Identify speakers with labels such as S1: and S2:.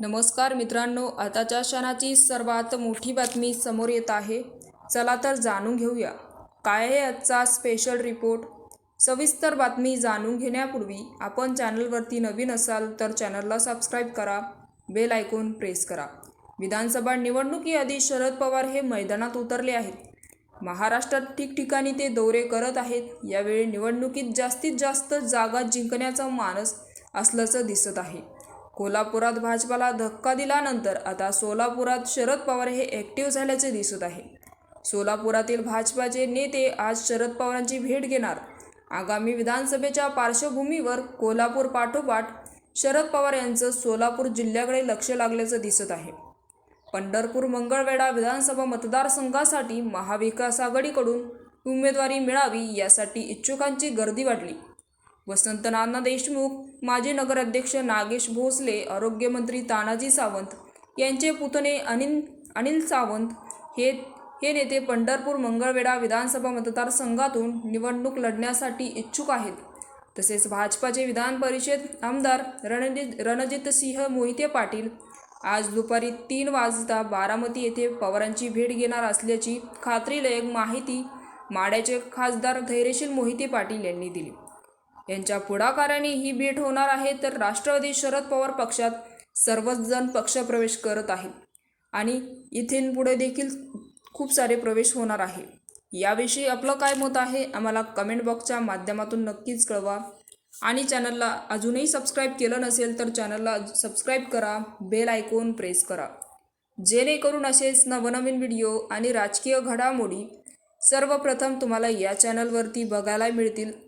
S1: नमस्कार मित्रांनो आताच्या क्षणाची सर्वात मोठी बातमी समोर येत आहे. चला तर जाणून घेऊया. काय आहे आजचा स्पेशल रिपोर्ट सविस्तर बातमी जाणून घेण्यापूर्वी आपण चॅनलवरती नवीन असाल तर चॅनलला सबस्क्राईब करा बेल आयकॉन प्रेस करा. विधानसभा निवडणुकीआधी शरद पवार हे मैदानात उतरले आहेत. महाराष्ट्रात ठिकठिकाणी ते दौरे करत आहेत. यावेळी निवडणुकीत जास्तीत जास्त जागा जिंकण्याचा मानस असल्याचं दिसत आहे. कोल्हापुरात भाजपाला धक्का दिल्यानंतर आता सोलापुरात शरद पवार हे ॲक्टिव्ह झाल्याचे दिसत आहे. सोलापुरातील भाजपाचे नेते आज शरद पवारांची भेट घेणार. आगामी विधानसभेच्या पार्श्वभूमीवर कोल्हापूर पाठोपाठ शरद पवार यांचं सोलापूर जिल्ह्याकडे लक्ष लागल्याचं दिसत आहे. पंढरपूर मंगळवेढा विधानसभा मतदारसंघासाठी महाविकास आघाडीकडून उमेदवारी मिळावी यासाठी इच्छुकांची गर्दी वाढली. वसंत नाना देशमुख माजी नगराध्यक्ष नागेश भोसले आरोग्यमंत्री तानाजी सावंत यांचे पुतणे अनिल अनिल सावंत हे हे नेते पंढरपूर मंगळवेढा विधानसभा मतदारसंघातून निवडणूक लढण्यासाठी इच्छुक आहेत. तसेच भाजपाचे विधान परिषद आमदार रणजित रणजित सिंह मोहिते पाटील आज दुपारी तीन वाजता बारामती येथे पवारांची भेट घेणार असल्याची खात्रीलायक माहिती माड्याचे खासदार धैर्यशील मोहिते पाटील यांनी दिली. यांच्या पुढाकाराने ही भेट होणार आहे तर राष्ट्रवादी शरद पवार पक्षात सर्वच जण पक्षप्रवेश करत आहेत. आणि इथेन पुढे देखील खूप सारे प्रवेश होणार आहे. याविषयी आपलं काय मत आहे आम्हाला कमेंट बॉक्सच्या माध्यमातून नक्कीच कळवा. आणि चॅनलला अजूनही सबस्क्राईब केलं नसेल तर चॅनलला सबस्क्राईब करा बेल आयकॉन प्रेस करा. जेणेकरून असेच नवनवीन व्हिडिओ आणि राजकीय घडामोडी सर्वप्रथम तुम्हाला या चॅनलवरती बघायला मिळतील.